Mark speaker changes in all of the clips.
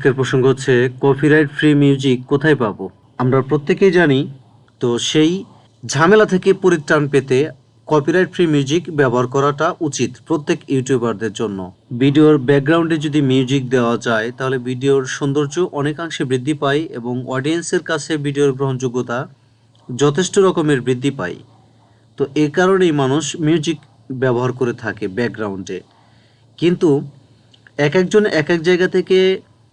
Speaker 1: আজকের প্রসঙ্গ হচ্ছে কপিরাইট ফ্রি মিউজিক কোথায় পাবো? আমরা প্রত্যেকেই জানি, তো সেই ঝামেলা থেকে পরিত্রাণ পেতে কপিরাইট ফ্রি মিউজিক ব্যবহার করাটা উচিত প্রত্যেক ইউটিউবারদের জন্য। ভিডিওর ব্যাকগ্রাউন্ডে যদি মিউজিক দেওয়া যায়, তাহলে ভিডিওর সৌন্দর্য অনেকাংশে বৃদ্ধি পায় এবং অডিয়েন্সের কাছে ভিডিওর গ্রহণযোগ্যতা যথেষ্ট রকমের বৃদ্ধি পায়। তো এই কারণেই মানুষ মিউজিক ব্যবহার করে থাকে ব্যাকগ্রাউন্ডে কিন্তু এক একজন এক এক জায়গা থেকে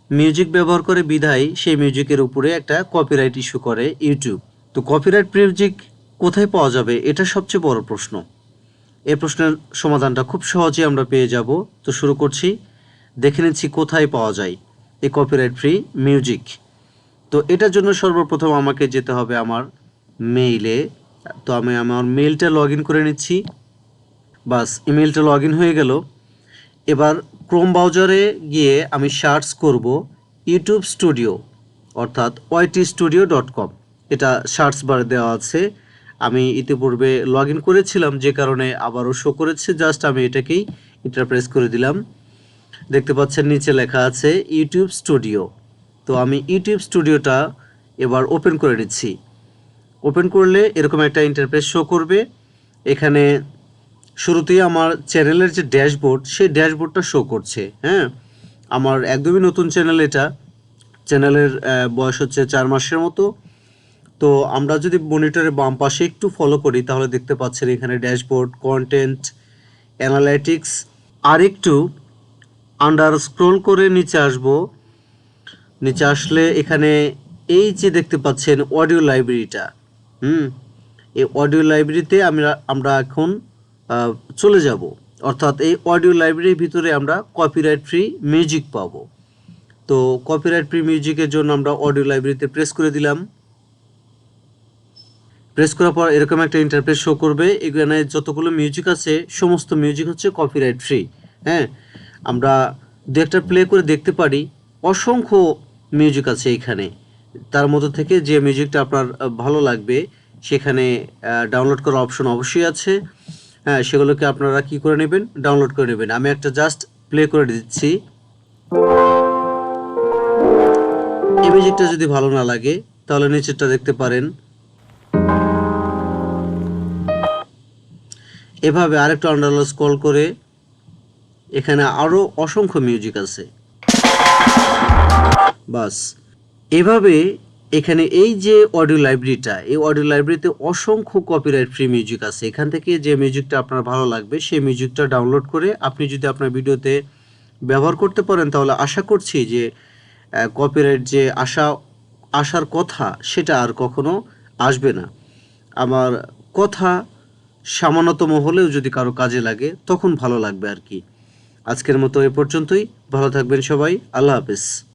Speaker 1: মিউজিক ব্যবহার করে বিধায় সেই মিউজিকের উপরে একটা কপিরাইট ইস্যু করে ইউটিউব তো কপিরাইট মিউজিক কোথায় পাওয়া যাবে? এটা সবচেয়ে বড় প্রশ্ন। এ প্রশ্নের সমাধানটা খুব সহজে আমরা পেয়ে যাব। তো শুরু করছি। দেখে নিচ্ছি কোথায় পাওয়া যায় এই কপিরাইট ফ্রি মিউজিক তো এটার জন্য সর্বপ্রথম আমাকে যেতে হবে আমার মেইলে তো আমি আমার মেইলটা লগ করে নিচ্ছি। বাস ইমেলটা লগ হয়ে গেল। এবার ক্রোম ব্রাউজারে গিয়ে আমি সার্চ করব ইউটিউব স্টুডিও অর্থাৎ ওয়াইটি স্টুডিও ডট কম এটা সার্চ বারে দেওয়া আছে। আমি ইতিপূর্বে লগ ইন করেছিলাম, যে কারণে আবারও শো করেছে। জাস্ট আমি এটাকেই ইন্টারপ্রেস করে দিলাম। দেখতে পাচ্ছেন নিচে লেখা আছে ইউটিউব স্টুডিও তো আমি ইউটিউব স্টুডিওটা এবার ওপেন করে নিচ্ছি। ওপেন করলে এরকম একটা ইন্টারপ্রেস শো করবে। এখানে শুরুতেই আমার চ্যানেলের যে ড্যাশবোর্ড, সেই ড্যাশবোর্ডটা শো করছে হ্যাঁ? আমার একদমই নতুন চ্যানেল এটা। চ্যানেলের বয়স হচ্ছে চার মাসের মতো। তো আমরা যদি মনিটরের বাম পাশে একটু ফলো করি, তাহলে দেখতে পাচ্ছেন এখানে ড্যাশবোর্ড কন্টেন্ট অ্যানালাইটিক্স আর একটু আন্ডার স্ক্রোল করে নিচে আসব। নিচে আসলে এখানে এই যে দেখতে পাচ্ছেন অডিও লাইব্রেরিটা হুম? এই অডিও লাইব্রেরিতে আমরা আমরা এখন চলে যাব। অর্থাৎ এই অডিও লাইব্রেরির ভিতরে আমরা কপিরাইট ফ্রি মিউজিক পাবো। তো কপিরাইট ফ্রি মিউজিকের জন্য আমরা অডিও লাইব্রেরিতে প্রেস করে দিলাম। প্রেস করার পর এরকম একটা ইন্টারপ্রেস শো করবে। এখানে যতগুলো মিউজিক আছে, সমস্ত মিউজিক হচ্ছে কপিরাইট ফ্রি হ্যাঁ আমরা দু একটা প্লে করে দেখতে পারি। অসংখ্য মিউজিক আছে এখানে। তার মধ্যে থেকে যে মিউজিকটা আপনার ভালো লাগবে, সেখানে ডাউনলোড করার অপশন অবশ্যই আছে। হ্যাঁ সেগুলোকে আপনারা কি করে নেবেন? ডাউনলোড করে নেবেন। আমি একটা জাস্ট প্লে করে দিচ্ছি। এই মিউজিকটা যদি ভালো না লাগে, তাহলে নিচেরটা দেখতে পারেন। এভাবে আরেকটা আন্ডারলো স্ক্রল করে এখানে আরও অসংখ্য মিউজিক আছে। বাস। এভাবে এখানে এই যে অডিও লাইব্রেরিটা এই অডিও লাইব্রেরিতে অসংখ্য কপিরাইট ফ্রি মিউজিক আছে। এখান থেকে যে মিউজিকটা আপনার ভালো লাগবে, সেই মিউজিকটা ডাউনলোড করে আপনি যদি আপনার ভিডিওতে ব্যবহার করতে পারেন, তাহলে আশা করছি যে কপিরাইট যে আশা আসার কথা, সেটা আর কখনো আসবে না। আমার কথা সামান্যতম হলেও যদি কারও কাজে লাগে, তখন ভালো লাগবে আর কি। আজকের মতো এ পর্যন্তই। ভালো থাকবেন সবাই। আল্লাহ হাফেজ।